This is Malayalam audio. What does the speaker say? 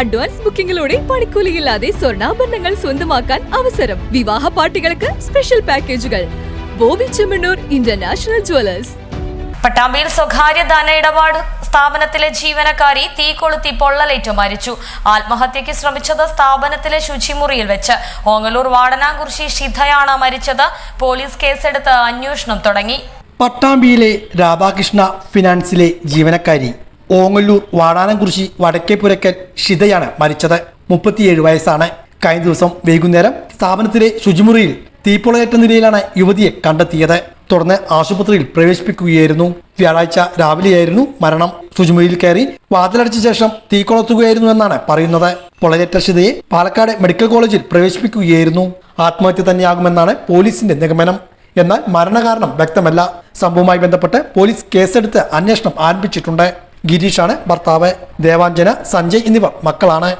അഡ്വാൻസ് ബുക്കിംഗിലൂടെ പണിക്കൂലിയില്ലാതെ സ്വർണാഭരണങ്ങൾ സ്വന്തമാക്കാൻ അവസരം. വിവാഹ പാർട്ടികൾക്ക് സ്പെഷ്യൽ പാക്കേജുകൾ. ബോബി ചെമ്മണ്ണൂർ ഇന്റർനാഷണൽ ജുവലേഴ്സ് പട്ടാമ്പിയിൽ സ്വകാര്യ ധന ഇടപാട് സ്ഥാപനത്തിലെ ജീവനക്കാരി തീ കൊളുത്തി പൊള്ളലേറ്റ് മരിച്ചു. ആത്മഹത്യയ്ക്ക് ശ്രമിച്ചത് സ്ഥാപനത്തിലെ ശുചിമുറിയിൽ വെച്ച്. ഓങ്ങലൂർ വാടനാകുറിശി ഷിധയാണ് മരിച്ചത്. പോലീസ് കേസെടുത്ത് അന്വേഷണം തുടങ്ങി. പട്ടാമ്പിയിലെ രാധാകൃഷ്ണ ഫിനാൻസിലെ ജീവനക്കാരി ഓങ്ങല്ലൂർ വാടാനംകുറിശി വടക്കേപ്പുരക്കൽ ഷിതയാണ് മരിച്ചത്. മുപ്പത്തിയേഴ് വയസ്സാണ്. കഴിഞ്ഞ ദിവസം വൈകുന്നേരം സ്ഥാപനത്തിലെ ശുചിമുറിയിൽ തീപ്പൊളയേറ്റ നിലയിലാണ് യുവതിയെ കണ്ടെത്തിയത്. തുടർന്ന് ആശുപത്രിയിൽ പ്രവേശിപ്പിക്കുകയായിരുന്നു. വ്യാഴാഴ്ച രാവിലെയായിരുന്നു മരണം. ശുചിമുറിയിൽ കയറി വാതിലടച്ച ശേഷം തീ കൊളുത്തുകയായിരുന്നു എന്നാണ് പറയുന്നത്. പൊളയേറ്റ ഷിതയെ പാലക്കാട് മെഡിക്കൽ കോളേജിൽ പ്രവേശിപ്പിക്കുകയായിരുന്നു. ആത്മഹത്യ തന്നെയാകുമെന്നാണ് പോലീസിന്റെ നിഗമനം. എന്നാൽ മരണകാരണം വ്യക്തമല്ല. സംഭവവുമായി ബന്ധപ്പെട്ട് പോലീസ് കേസെടുത്ത് അന്വേഷണം ആരംഭിച്ചിട്ടുണ്ട്. ഗിരീഷാണ് ഭർത്താവ് ദേവാഞ്ജന സഞ്ജയ് എന്നിവർ മക്കളാണ്.